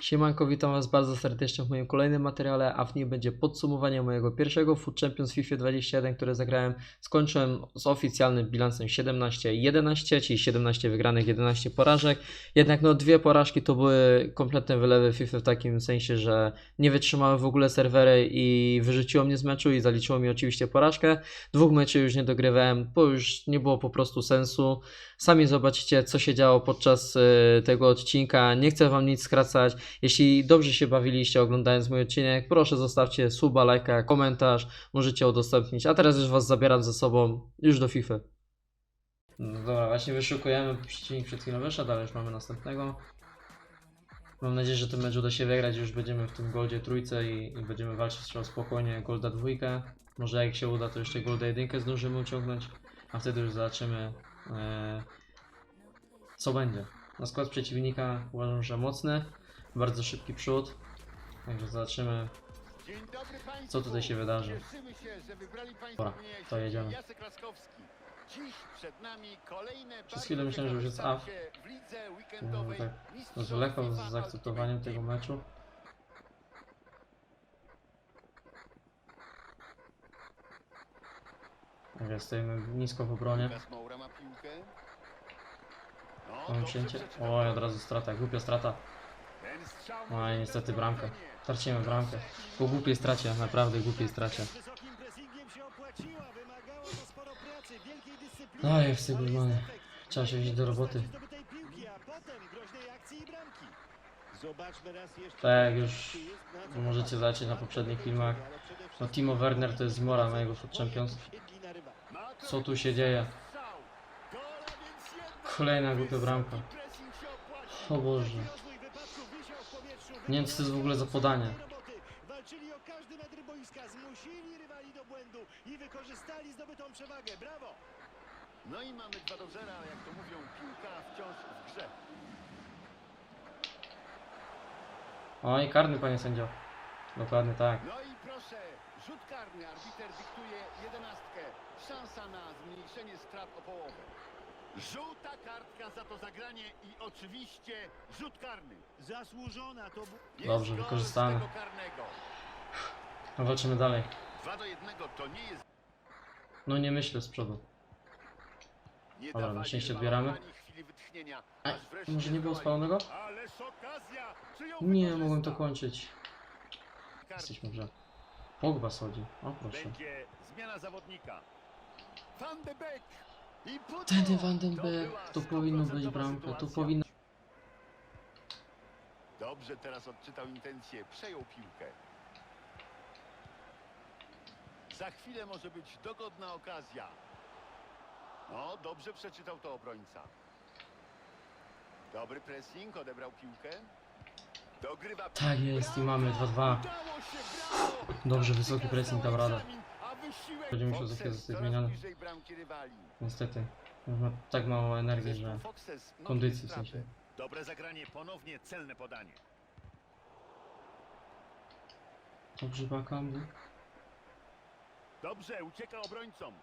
Siemanko, witam Was bardzo serdecznie w moim kolejnym materiale, a w nim będzie podsumowanie mojego pierwszego Food Champions FIFA 21, które zagrałem. Skończyłem z oficjalnym bilansem 17-11, czyli 17 wygranych, 11 porażek. Jednak no dwie porażki to były kompletne wylewy FIFA w takim sensie, że nie wytrzymałem w ogóle serwery i wyrzuciło mnie z meczu i zaliczyło mi oczywiście porażkę. Dwóch meczy już nie dogrywałem, bo już nie było po prostu sensu. Sami zobaczycie, co się działo podczas y, tego odcinka. Nie chcę Wam nic skracać. Jeśli dobrze się bawiliście oglądając mój odcinek, proszę zostawcie suba, lajka, komentarz. Możecie udostępnić. A teraz już Was zabieram ze sobą już do FIFA. No dobra, właśnie wyszukujemy. Przeciwnik przed chwilą wyszedł, ale już mamy następnego. Mam nadzieję, że ten mecz uda się wygrać. Już będziemy w tym goldzie trójce i, i będziemy walczyć o spokojnie golda dwójkę. Może jak się uda, to jeszcze golda jedynkę zdążymy uciągnąć. A wtedy już zobaczymy, e, co będzie. Na skład przeciwnika uważam, że mocny, bardzo szybki przód. Także zobaczymy. Co tutaj się wydarzy? Dobra, to jedziemy. Przez chwilę myślałem, że już jest AF. lidze No, tak zwlekał FIFA z zaakceptowaniem tego meczu. Także stoimy nisko w obronie. No, Mamy przyjęcie. Oj, od razu strata, głupia strata. No i niestety bramkę. Tracimy bramkę. Po głupiej stracie, naprawdę głupiej stracie. Ale jest mamy. efekt. Trzeba się wziąć do roboty. I. Tak jak już możecie zobaczyć na poprzednich filmach, No Timo Werner to jest zmora mojego Food Champions. Co tu się dzieje? Kolejna głupia bramka. O Boże. Nie wiem, co to jest w ogóle za podanie. Walczyli o każdy metr boiska, zmusili rywali do błędu i wykorzystali zdobytą przewagę. Brawo! No i mamy 2 do 0, jak to mówią, piłka wciąż w grze. Oj, karny panie sędzio. Dokładnie tak. No i proszę, rzut karny, arbiter dyktuje jedenastkę. Szansa na zmniejszenie strat o połowę. Żółta kartka za to zagranie i oczywiście rzut karny. Zasłużona to bu- Dobrze, gol z tego karnego. No walczymy dalej. 2 do 1 to nie jest No nie myślę z przodu. nie Dobra, na szczęście rywalom odbieramy. ani chwili wytchnienia. Ej, aż wreszcie może nie było zdołali. spalonego? Ależ okazja! Czy ją Nie, wykorzysta? mogłem to kończyć. Jesteśmy w grze. Pogba schodzi. O proszę. Będzie zmiana zawodnika. Van de Beek. I pudło. Tedy Van den To powinno być 100% bramka. To powinno... Dobrze teraz odczytał intencję. Przejął piłkę. Za chwilę może być dogodna okazja. No, dobrze przeczytał to obrońca. Dobry pressing, odebrał piłkę. Dogrywa Tak jest i mamy 2-2. Udało się, brawo! Dobrze, wysoki pressing dał radę. Będzie musiał za chwilę zostać zmieniony. Niestety. Ma tak mało energii, że... Kondycji w sensie. Dobre zagranie, ponownie celne podanie. Dobrze, Bakambu. Dobrze, ucieka obrońcom.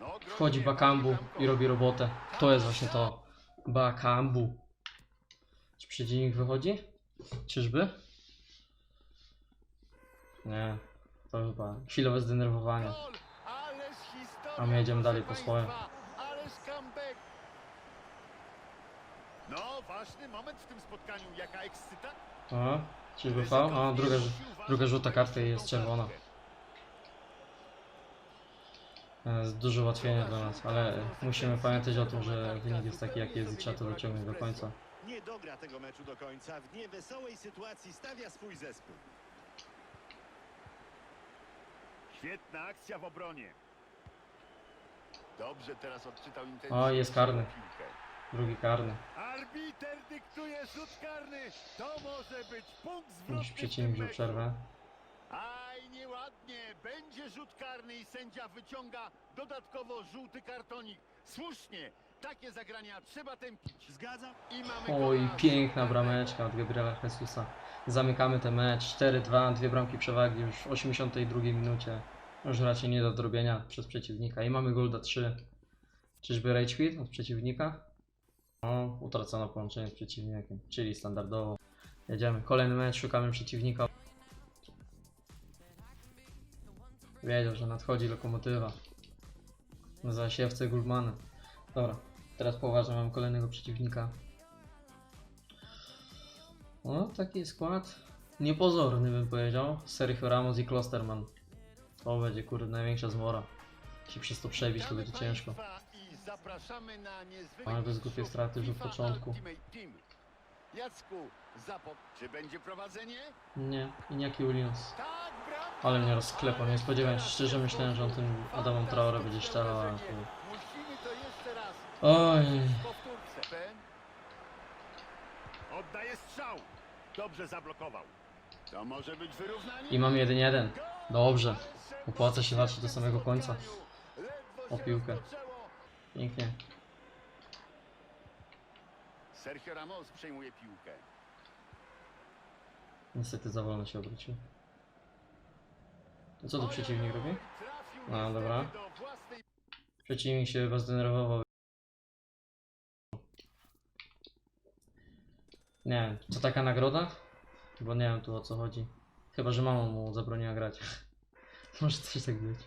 No, Wchodzi Bakambu i robi robotę. To jest właśnie to. Bakambu. Czy przeciwnik wychodzi? Czyżby? Nie. To chyba chwilowe zdenerwowanie. A my jedziemy dalej po swoje. No, ważny moment w tym spotkaniu. Jaka ekscyta. O, czyżby fał? O, druga, druga żółta kartka i jest czerwona. Jest duże ułatwienie dla nas, ale musimy pamiętać o tym, że wynik jest taki jaki jest i trzeba to dociągnąć do końca. Nie dogra tego meczu do końca. W niewesołej sytuacji stawia swój zespół. Świetna akcja w obronie. Dobrze teraz odczytał intencję. O, jest karny. Drugi karny. Arbiter dyktuje rzut karny. To może być punkt Już zwrotny przeciwnik wziął przerwę. Aj, nieładnie. Będzie rzut karny i sędzia wyciąga dodatkowo żółty kartonik. Słusznie. Takie zagrania trzeba tępić. Zgadza? I mamy Oj, gola. piękna brameczka od Gabriela Jesusa. Zamykamy ten mecz 4-2, dwie bramki przewagi już w 82 minucie. Już raczej nie do odrobienia przez przeciwnika. I mamy golda 3. Czyżby rage quit od przeciwnika? O, utracono połączenie z przeciwnikiem, czyli standardowo Jedziemy. Kolejny mecz, szukamy przeciwnika. Wiedział, że nadchodzi lokomotywa. Na zasiewce Gulmana. Dobra, teraz poważnie mam kolejnego przeciwnika. O, taki skład. Niepozorny bym powiedział. Sergio Ramos i Klosterman. To będzie kurde największa zmora. Się przez to przebić to będzie ciężko. Ale bez głupiej szuk straty już od początku. Jacku, zapo... Czy będzie prowadzenie? Nie. Tak, bram! Ale mnie rozklepał, nie spodziewałem się, szczerze myślałem, że on tym Adamem Traore będzie strzelał, ale. Oj. Oddaje strzał. Dobrze zablokował. To może być wyrównanie. i mam 1-1. Dobrze, opłaca się walczyć do samego końca. O piłkę. Pięknie. Sergio Ramos przejmuje piłkę. Niestety za wolno się obrócił. Co tu przeciwnik robi? No, dobra. Przeciwnik się chyba zdenerwował. Nie wiem, to taka nagroda? Bo nie wiem tu o co chodzi. Chyba, że mama mu zabroniła grać. Może coś tak być.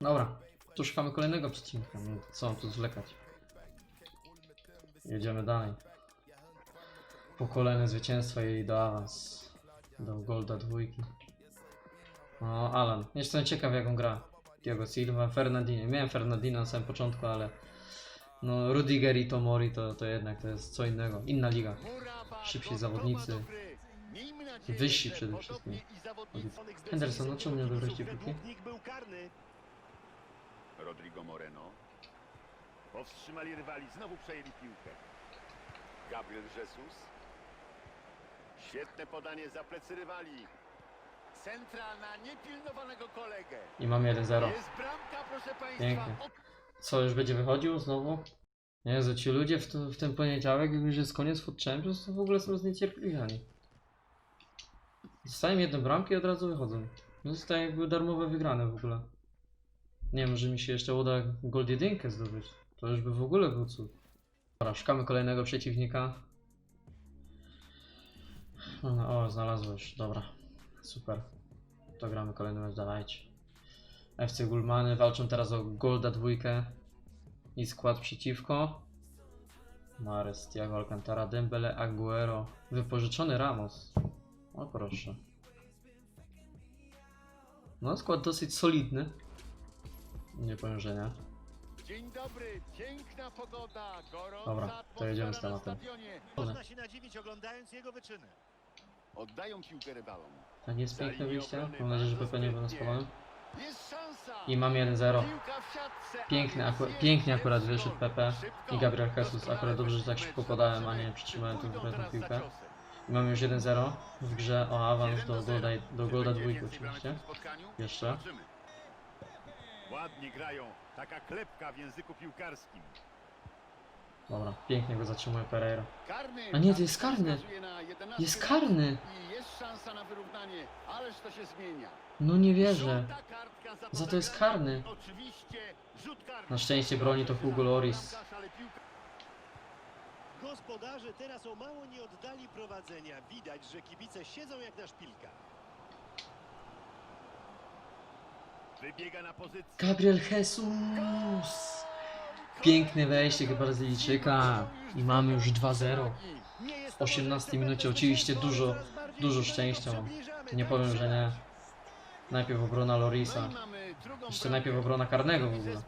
Dobra, tu szukamy kolejnego przeciwnika. No, co mam tu zwlekać? Jedziemy dalej. Po kolejne zwycięstwa i do awans. Do Golda dwójki. No, Alan. Jestem ciekaw jak on gra. Diego Silva, Fernandinho. Miałem Fernandinho na samym początku, ale no Rudiger i Tomori to, to jednak to jest co innego. Inna liga. Szybsi zawodnicy. do gry. Miejmy nadzieję, Wyżsi przede wszystkim. Henderson, no czemu nie odebrać piłki? Rodrigo Moreno. Powstrzymali rywali, znowu przejęli piłkę. Gabriel Jesus. Świetne podanie za plecy rywali. Centra na niepilnowanego kolegę. I mam 1-0. Jest bramka, proszę Państwa. Pięknie. Co, już będzie wychodził znowu? Jezu, ci ludzie w, w ten poniedziałek, jak już jest koniec Food Champions, to w ogóle są zniecierpliwiani. Dostają jedną bramkę i od razu wychodzą. No tak jakby darmowe wygrane w ogóle. Nie wiem, że mi się jeszcze uda Gold jedynkę zdobyć. To już by w ogóle był cud. Dobra, szukamy kolejnego przeciwnika. No, o, znalazłeś, dobra. Super. To gramy kolejny mecz, dawajcie. FC Gulmany walczą teraz o Golda dwójkę i skład przeciwko. Mares, Thiago Alcantara, Dembele, Aguero, wypożyczony Ramos. O proszę. No skład dosyć solidny. Nie powiem, że nie. Dzień dobry, piękna pogoda, gorąca Dobra, to jedziemy z na tematem. stadionie. Można się nadziwić oglądając jego wyczyny. Oddają piłkę rywalom. Tak jest piękne wyjście. Mam nadzieję, że PP nie był. Jest szansa. I mam 1-0. Piłka w siatce, Piękny, aku- pięknie akurat wyszedł PP Szybko. i Gabriel Jesus. Akurat dobrze, że tak szybko podałem, a nie przytrzymałem tą za piłkę. I mamy już 1-0 w grze o awans 1 do do 0. Golda, do Golda dwójki oczywiście. Jeszcze. Ładnie grają. Taka klepka w języku piłkarskim. Dobra, pięknie go zatrzymuje Pereira. A nie, to jest karny. wskazuje na 11 Jest karny! No nie wierzę. Za to jest karny. Na szczęście broni to Hugo Loris. Gospodarze teraz o mało nie oddali prowadzenia. Widać, że kibice siedzą jak na szpilkach. Wybiega na pozycję. Gabriel Jesus! Piękne wejście Brazylijczyka. I mamy już 2-0. Nie jest W to 18 może minucie oczywiście dużo, dużo szczęścia. Nie powiem, że nie. Najpierw obrona Lorisa. Jeszcze najpierw obrona karnego w ogóle.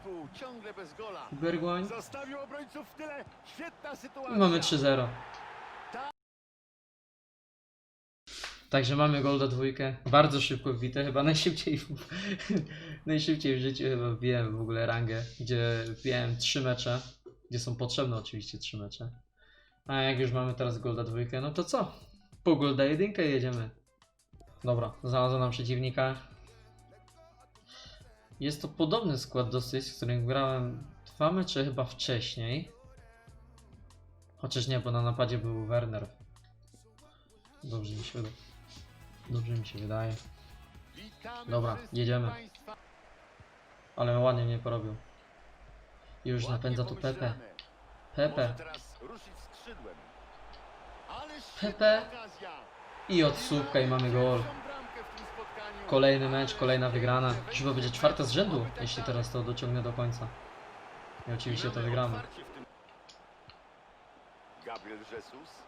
Sytuacja. I mamy 3-0. Także mamy Golda dwójkę. Bardzo szybko wbite, chyba najszybciej w, najszybciej w życiu chyba wbiłem w ogóle rangę, gdzie wbiłem 3 mecze, gdzie są potrzebne oczywiście 3 mecze. A jak już mamy teraz Golda dwójkę, no to co? Po Golda jedynkę jedziemy. Dobra, znalazłem nam przeciwnika. Jest to podobny skład dosyć, z którym grałem dwa mecze chyba wcześniej. Chociaż nie, bo na napadzie był Werner. Dobrze mi się. Dobrze mi się wydaje. Dobra, jedziemy. Ale ładnie mnie porobił. Już napędza tu Pepe. Pepe. Pepe. I od słupka i mamy gol. Kolejny mecz, kolejna wygrana. Chyba będzie czwarta z rzędu, jeśli teraz to dociągnę do końca. I oczywiście to wygramy. Gabriel Jesus.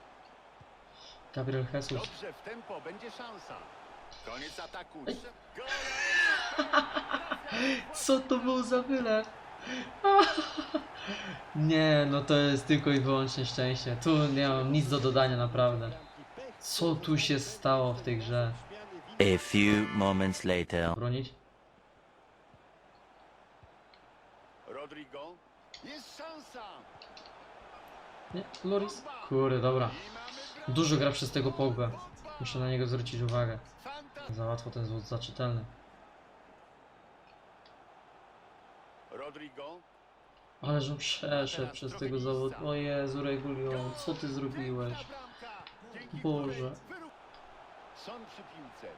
Gabriel Jesus. Dobrze, w tempo, będzie szansa. Koniec ataku. Co to był za wylew? Nie, no to jest tylko i wyłącznie szczęście. Tu nie mam nic do dodania naprawdę. Co tu się stało w tej grze? A few moments later. Bronić? Rodrigo. Jest szansa. Nie? Loris? Kurde, dobra. Dużo gra przez tego Pogbę. Muszę na niego zwrócić uwagę. Za łatwo ten zwód zaczytelny. Rodrigo. Ale że przeszedł przez tego zawód. O Jezu, Regulion, co ty zrobiłeś? Boże. Son przy piłce.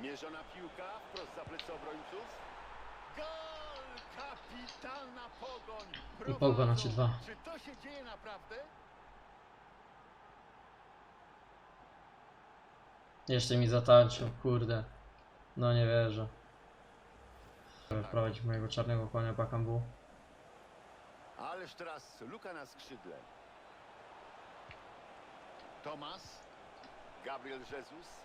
Mierzona piłka wprost za plecy obrońców. Gol! Kapitalna pogoń. I Pogba na Prowadzą. 3-2. Czy to się dzieje naprawdę? Jeszcze mi zatańczył, kurde. No nie wierzę. Wprowadzić mojego czarnego konia Bakambu. Ależ teraz luka na skrzydle. Tomas. Gabriel Jesus.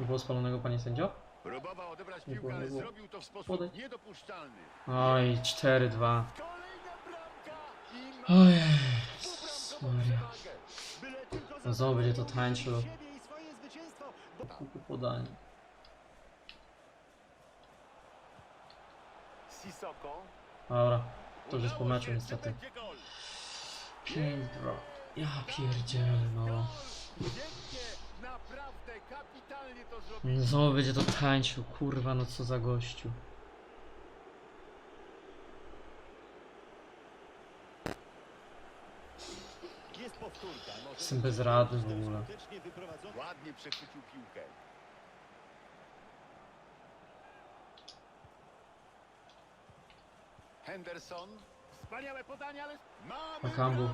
Nie było spalonego panie sędzio? Próbował odebrać Nie piłkę, było, nie ale było. zrobił to w sposób Podaj. niedopuszczalny. Oj, 4-2. Kolejna bramka i ma Ojej. dwubramkową Maria. przewagę. Byle tylko No znowu będzie to tańczył. siebie i swoje zwycięstwo, bo Kupy podanie. Dobra, to już jest po Udało meczu się, niestety. czy będzie gol? 5 Ja pierdzielę, no. Zrobił. Znowu będzie to tańczył, kurwa, no co za gościu. Jestem bezradny w ogóle. Ładnie przechwycił piłkę. Henderson. Wspaniałe podanie, ale mamy bramkę.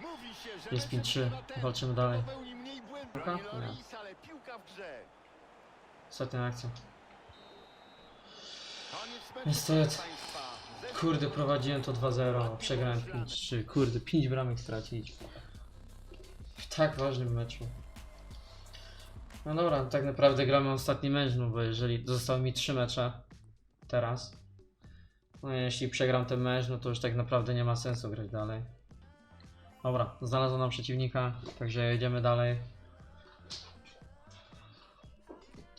Mówi się, że Jest lepszy 5-3. strzela ten, Walczymy dalej. popełni mniej błędów. Nie. Loris, ale piłka w grze. Ostatnia akcja. Koniec meczu, Niestety. proszę państwa. Zespół Kurde, prowadziłem to 2-0, a przegrałem 5-3. Kurde, 5 bramek stracić. W tak ważnym meczu. No dobra, tak naprawdę gramy ostatni mecz, no bo jeżeli zostały mi 3 mecze teraz, no i jeśli przegram ten mecz, no to już tak naprawdę nie ma sensu grać dalej. Dobra, znalazło nam przeciwnika, także jedziemy dalej.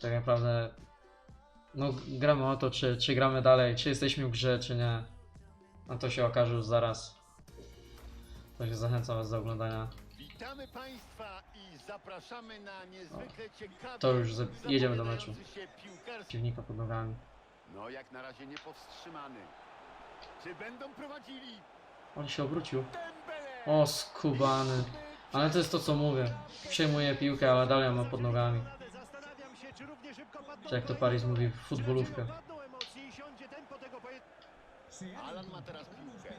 Tak naprawdę no, gramy o to, czy, czy gramy dalej, czy jesteśmy w grze, czy nie. No to się okaże już zaraz. Także zachęcam Was do oglądania. Witamy Państwa i zapraszamy na niezwykle ciekawy To już jedziemy do meczu. się. Przeciwnika pod nogami. No jak na razie niepowstrzymany. Czy będą prowadzili? On się obrócił. O, skubany. Ale to jest to, co mówię. Przejmuje piłkę, ale dalej ma pod nogami. Czy Czy jak to Paris mówi, futbolówkę. Alan ma teraz piłkę.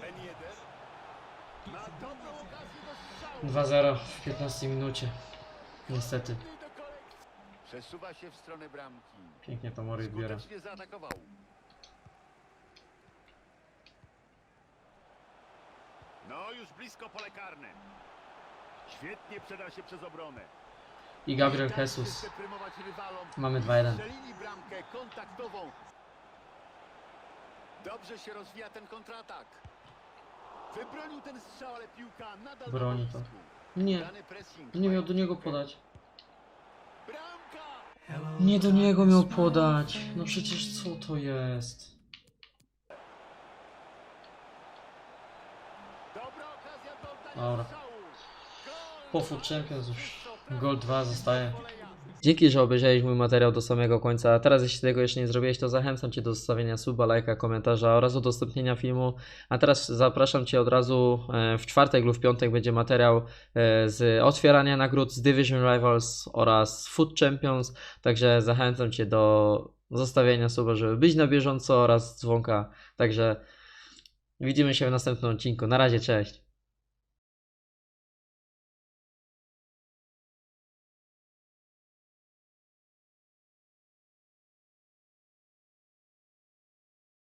Ben Yedder. Ma dobrą okazję do strzału. 2-0 w 15 minucie. Niestety. Przesuwa się w stronę bramki. Pięknie to Mori odbiera. Skutecznie zaatakował. No już blisko pole karne. Świetnie przedał się przez obronę. I Gabriel Jesus. Mamy 2-1. Strzelili bramkę kontaktową. Dobrze się rozwija ten kontratak. Wybronił ten strzał, ale piłka nadal Broni to. Nie, nie miał do niego podać. Nie do niego miał podać. No przecież co to jest? Dobra! Po Food Champions już Gol 2 zostaje. Dzięki, że obejrzałeś mój materiał do samego końca. A teraz, jeśli tego jeszcze nie zrobiłeś, to zachęcam Cię do zostawienia suba, lajka, komentarza oraz udostępnienia filmu. A teraz zapraszam Cię od razu e, w czwartek lub w piątek będzie materiał e, z otwierania nagród z Division Rivals oraz Food Champions. Także zachęcam Cię do zostawienia suba, żeby być na bieżąco oraz dzwonka. Także Widzimy się w następnym odcinku. Na razie, cześć.